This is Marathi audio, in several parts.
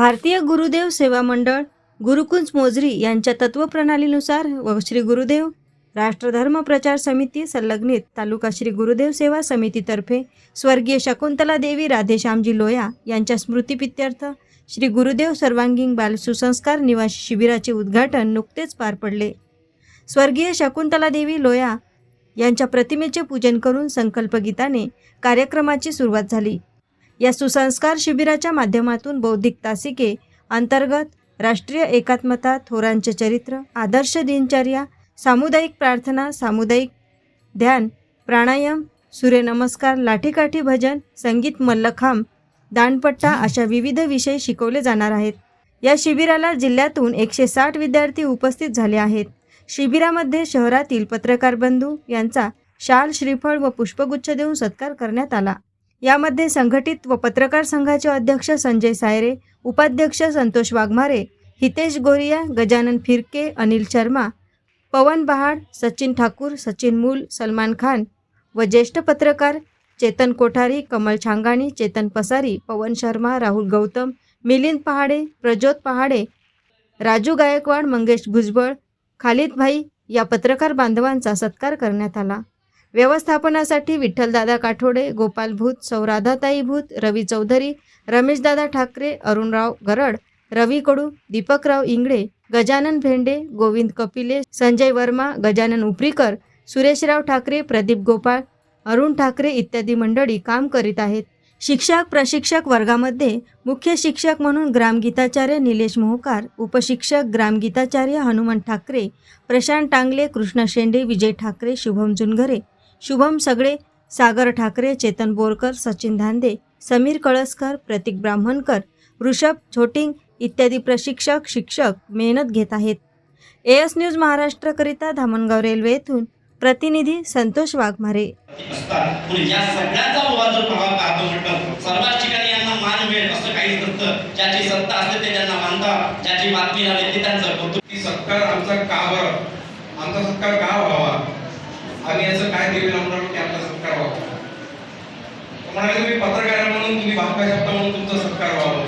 भारतीय गुरुदेव सेवा मंडळ गुरुकुंज मोजरी यांच्या तत्वप्रणालीनुसार व श्री गुरुदेव राष्ट्रधर्म प्रचार समिती संलग्नित तालुका श्री गुरुदेव सेवा समितीतर्फे स्वर्गीय शकुंतला देवी राधेश्यामजी लोया यांच्या स्मृतिपित्यर्थ श्री गुरुदेव सर्वांगीण बाल सुसंस्कार निवास शिबिराचे उद्घाटन नुकतेच पार पडले. स्वर्गीय शकुंतला देवी लोया यांच्या प्रतिमेचे पूजन करून संकल्पगीताने कार्यक्रमाची सुरुवात झाली. या सुसंस्कार शिबिराच्या माध्यमातून बौद्धिक तासिके अंतर्गत राष्ट्रीय एकात्मता थोरांचे चरित्र आदर्श दिनचर्या सामुदायिक प्रार्थना सामुदायिक ध्यान प्राणायाम सूर्यनमस्कार लाठीकाठी भजन संगीत मल्लखांब दांडपट्टा अशा विविध विषय शिकवले जाणार आहेत. या शिबिराला जिल्ह्यातून एकशे साठ विद्यार्थी उपस्थित झाले आहेत. शिबिरामध्ये शहरातील पत्रकार बंधू यांचा शाल श्रीफळ व पुष्पगुच्छ देऊन सत्कार करण्यात आला. यामध्ये संघटित व पत्रकार संघाचे अध्यक्ष संजय सायरे उपाध्यक्ष संतोष वाघमारे हितेश गोरिया गजानन फिरके अनिल शर्मा पवन बहाड सचिन ठाकूर सचिन मूल सलमान खान व ज्येष्ठ पत्रकार चेतन कोठारी कमल छांगाणी चेतन पसारी पवन शर्मा राहुल गौतम मिलिंद पहाडे प्रज्योत पहाडे राजू गायकवाड मंगेश भुजबळ खालिद भाई या पत्रकार बांधवांचा सत्कार करण्यात आला. व्यवस्थापनासाठी विठ्ठलदादा काठोडे गोपाल भूत सौराधाताई भूत रवी चौधरी रमेशदादा ठाकरे अरुणराव गरड रवी कडू दीपकराव इंगळे गजानन भेंडे गोविंद कपिले संजय वर्मा गजानन उपरीकर सुरेशराव ठाकरे प्रदीप गोपाळ अरुण ठाकरे इत्यादी मंडळी काम करीत आहेत. शिक्षक प्रशिक्षक वर्गामध्ये मुख्य शिक्षक म्हणून ग्रामगीताचार्य निलेश मोहकार उपशिक्षक ग्रामगीताचार्य हनुमान ठाकरे प्रशांत टांगले कृष्ण शेंडे विजय ठाकरे शुभम जुनघरे शुभम सगळे सागर ठाकरे चेतन बोरकर सचिन धांदे समीर कळसकर प्रतीक ब्राह्मणकर ऋषभ छोटिंग इत्यादी प्रशिक्षक शिक्षक मेहनत घेत आहेत. एएस न्यूज महाराष्ट्रकरिता धामणगाव रेल्वे येथून प्रतिनिधी संतोष वाघमारे. असतात पण या सगळ्यांचा उभा जर प्रभाव पाहतो म्हटलं सर्वच ठिकाणी यांना मान मिळेल असं काहीच नसतं. ज्याची सत्ता असते ते त्यांना मानतात. ज्याची बातमी आली ते त्यांचं. कौतुक सत्कार आमचा का बरं? आमचा सत्कार का व्हावा आम्ही याचं काय देवी लावणार की आमचा सत्कार व्हावा तर म्हणाले तुम्ही पत्रकार म्हणून तुम्ही भाषा शब्द म्हणून तुमचा सत्कार व्हावा.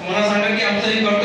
मला सांगा की आमचं हे गट